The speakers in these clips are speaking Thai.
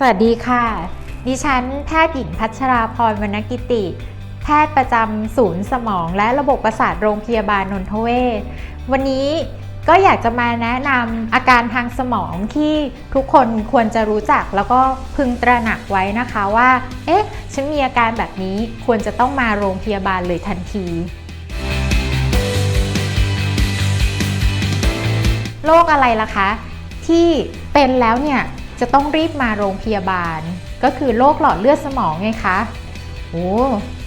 สวัสดีค่ะ ดิฉันแพทย์หญิงพัชราพรวรรณกิติ แพทย์ประจำศูนย์สมอง และระบบประสาทโรงพยาบาลนนทเวศวันนี้ก็อยากจะมาแนะนำอาการทางสมองที่ทุกคนควรจะรู้จักแล้วก็พึงตระหนักไว้นะคะว่า เอ๊ะ ฉันมีอาการแบบนี้ควรจะต้องมาโรงพยาบาลเลยทันทีโรคอะไรล่ะคะ ที่เป็นแล้วเนี่ย จะต้องรีบมาโรงพยาบาล ก็คือโรคหลอดเลือดสมองไงคะโอ้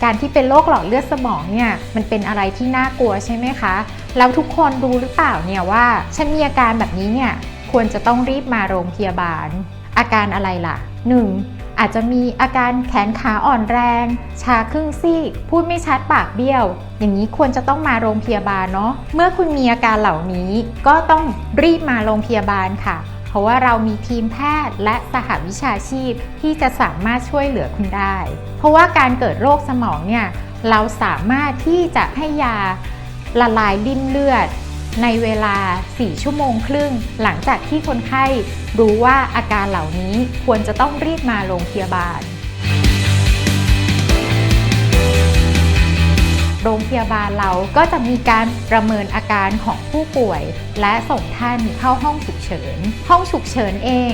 การที่เป็นโรคหลอดเลือดสมองเนี่ยมันเป็นอะไรที่น่ากลัวใช่ไหมคะแล้วทุกคนรู้หรือเปล่าเนี่ยว่าฉันมีอาการแบบนี้เนี่ยควรจะต้องรีบมาโรงพยาบาล อาการอะไรล่ะ 1. อาจจะมีอาการแขนขาอ่อนแรง ชาครึ่งซีก พูดไม่ชัดปากเบี้ยว อย่างนี้ควรจะต้องมาโรงพยาบาลเนาะเมื่อคุณมีอาการเหล่านี้ก็ต้องรีบมาโรงพยาบาลค่ะ เพราะว่าเรามีทีมแพทย์และสหวิชาชีพที่จะสามารถช่วยเหลือคุณได้ เพราะว่าการเกิดโรคสมองเนี่ยเราสามารถที่จะให้ยาละลายลิ่มเลือด ในเวลา 4 ชั่วโมงครึ่ง หลังจากที่คนไข้รู้ว่าอาการเหล่านี้ควรจะต้องรีบมาโรงพยาบาล โรงพยาบาลเราก็จะมีการประเมินอาการของผู้ป่วย และส่งท่านเข้าห้องฉุกเฉิน ห้องฉุกเฉินเอง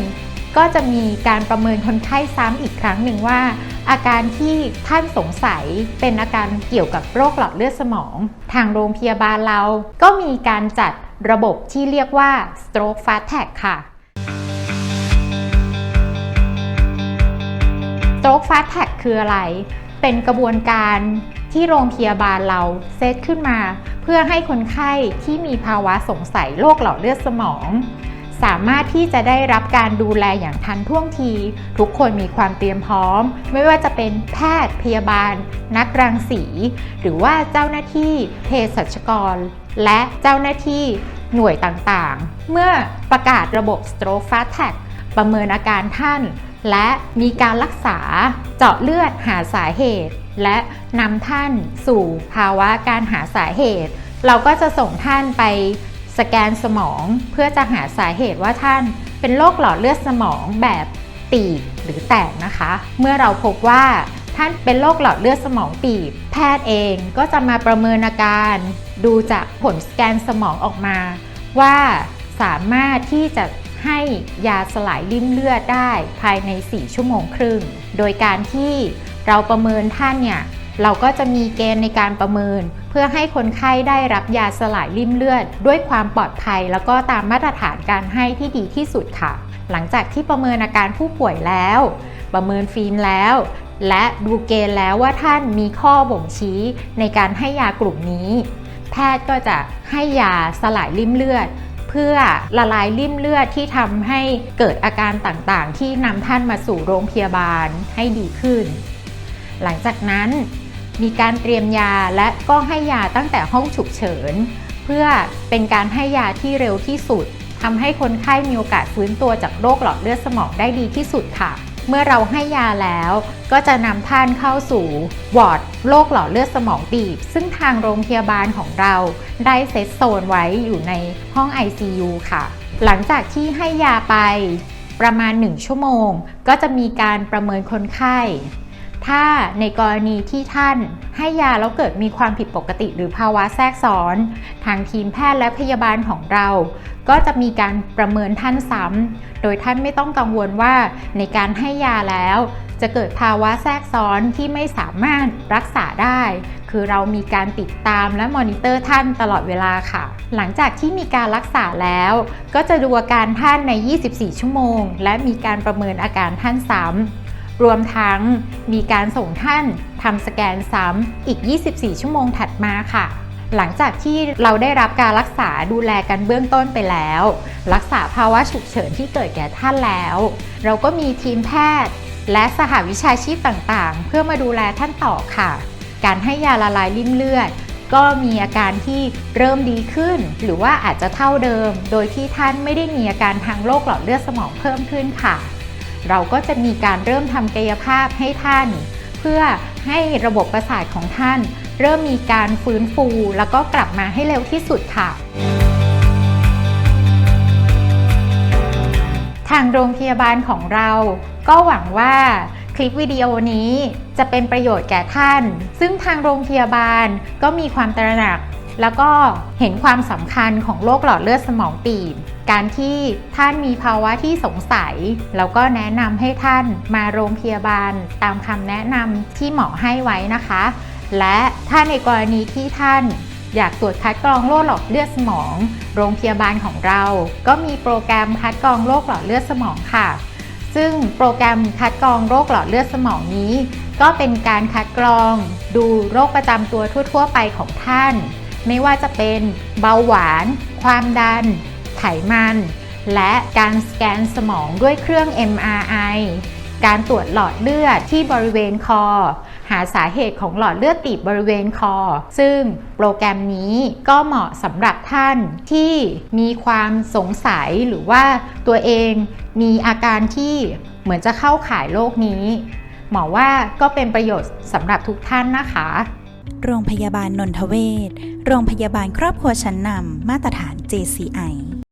ก็จะมีการประเมินคนไข้ซ้ำอีกครั้งหนึ่งว่า อาการที่ท่านสงสัยเป็นอาการเกี่ยวกับโรคหลอดเลือดสมอง ทางโรงพยาบาลเราก็มีการจัดระบบที่เรียกว่า stroke fast tag ค่ะ stroke fast tag คืออะไร เป็นกระบวนการ ที่โรงพยาบาลเราเซตขึ้นมา เพื่อให้คนไข้ที่มีภาวะสงสัยโรคหลอดเลือดสมอง สามารถที่จะได้รับการดูแลอย่างทันท่วงที ทุกคนมีความเตรียมพร้อม ไม่ว่าจะเป็นแพทย์พยาบาล นักรังสี หรือว่าเจ้าหน้าที่เภสัชกร และเจ้าหน้าที่หน่วยต่างๆ เมื่อประกาศระบบ Stroke Fast Tag ประเมินอาการท่าน และมีการรักษาเจาะเลือดหาสาเหตุ และนำท่านสู่ภาวะการหาสาเหตุ เราก็จะส่งท่านไปสแกนสมองเพื่อจะหาสาเหตุว่าท่านเป็นโรคหลอดเลือดสมองแบบตีบหรือแตกนะคะ เมื่อเราพบว่าท่านเป็นโรคหลอดเลือดสมองตีบ แพทย์เองก็จะมาประเมินอาการ ดูจากผลสแกนสมองออกมา ว่าสามารถที่จะให้ยาสลายริ่มเลือดได้ภายใน 4 ชั่วโมงครึ่ง โดยการที่ เราประเมินท่านเนี่ยเราก็จะมีเกณฑ์ในการประเมิน เพื่อให้คนไข้ได้รับยาสลายริ่มเลือด ด้วยความปลอดภัย แล้วก็ตามมาตรฐานการให้ที่ดีที่สุดค่ะ หลังจากที่ประเมินอาการผู้ป่วยแล้ว ประเมินฟิล์มแล้ว และดูเกณฑ์แล้วว่าท่านมีข้อบ่งชี้ในการให้ยากลุ่มนี้ แพทย์ก็จะให้ยาสลายริ่มเลือด เพื่อละลายริ่มเลือดที่ทำให้เกิดอาการต่างๆ ที่นำท่านมาสู่โรงพยาบาลให้ดีขึ้น หลังจากนั้นมีการเตรียมยาและก็ให้ยาตั้งแต่ห้องฉุกเฉิน เพื่อเป็นการให้ยาที่เร็วที่สุดทำให้คนไข้มีโอกาสฟื้นตัวจากโรคหลอดเลือดสมองได้ดีที่สุดค่ะ เมื่อเราให้ยาแล้วก็จะนำท่านเข้าสู่วอร์ดโรคหลอดเลือดสมองตีบ ซึ่งทางโรงพยาบาลของเราได้เซตโซนไว้อยู่ในห้อง ICU ค่ะ หลังจากที่ให้ยาไปประมาณ 1 ชั่วโมง ก็จะมีการประเมินคนไข้ ถ้าในกรณีที่ท่านให้ยาแล้วเกิดมีความผิดปกติหรือภาวะแทรกซ้อน ทางทีมแพทย์และพยาบาลของเรา ก็จะมีการประเมินท่านซ้ำ โดยท่านไม่ต้องกังวลว่าในการให้ยาแล้ว จะเกิดภาวะแทรกซ้อนที่ไม่สามารถรักษาได้ คือเรามีการติดตามและมอนิเตอร์ท่านตลอดเวลาค่ะ หลังจากที่มีการรักษาแล้ว ก็จะดูอาการท่านใน 24 ชั่วโมง และมีการประเมินอาการท่านซ้ำ รวมทั้งมีการส่งท่านทำสแกนซ้ำอีก 24 ชั่วโมงถัดมาค่ะ หลังจากที่เราได้รับการรักษาดูแลกันเบื้องต้นไปแล้ว รักษาภาวะฉุกเฉินที่เกิดแก่ท่านแล้ว เราก็มีทีมแพทย์ และสหวิชาชีพต่างๆ เพื่อมาดูแลท่านต่อค่ะ การให้ยาละลายริ่มเลือดก็มีอาการที่เริ่มดีขึ้น หรือว่าอาจจะเท่าเดิม โดยที่ท่านไม่ได้มีอาการทางโรคหลอดเลือดสมองเพิ่มขึ้นค่ะ เราก็จะมีการเริ่มทำกายภาพให้ท่าน เพื่อให้ระบบประสาทของท่าน เริ่มมีการฟื้นฟู แล้วก็กลับมาให้เร็วที่สุดค่ะ ทางโรงพยาบาลของเราก็หวังว่าคลิปวิดีโอนี้จะเป็นประโยชน์แก่ท่าน ซึ่งทางโรงพยาบาลก็มีความตระหนัก แล้วก็เห็นความสำคัญของโรคหลอดเลือดสมองตีบ การที่ท่านมีภาวะที่สงสัย แล้วก็แนะนำให้ท่านมาโรงพยาบาลตามคำแนะนำที่หมอให้ไว้นะคะ และถ้าในกรณีที่ท่านอยากตรวจคัดกรองโรคหลอดเลือดสมอง โรงพยาบาลของเรา ก็มีโปรแกรมคัดกรองโรคหลอดเลือดสมองค่ะ ซึ่งโปรแกรมคัดกรองโรคหลอดเลือดสมองนี้ ก็เป็นการคัดกรอง ดูโรคประจำตัวทั่ว ๆ ไปของท่าน ไม่ว่าจะเป็นเบาหวาน ความดัน ไขมัน และการสแกนสมองด้วยเครื่อง MRI การตรวจหลอดเลือดที่บริเวณคอ หาสาเหตุของหลอดเลือดตีบบริเวณคอ ซึ่งโปรแกรมนี้ก็เหมาะสำหรับท่านที่มีความสงสัยหรือว่าตัวเองมีอาการที่เหมือนจะเข้าข่ายโรคนี้ หมอว่าก็เป็นประโยชน์สำหรับทุกท่านนะคะ โรงพยาบาลนนทเวศโรงพยาบาลครอบครัวชั้นนำมาตรฐาน JCI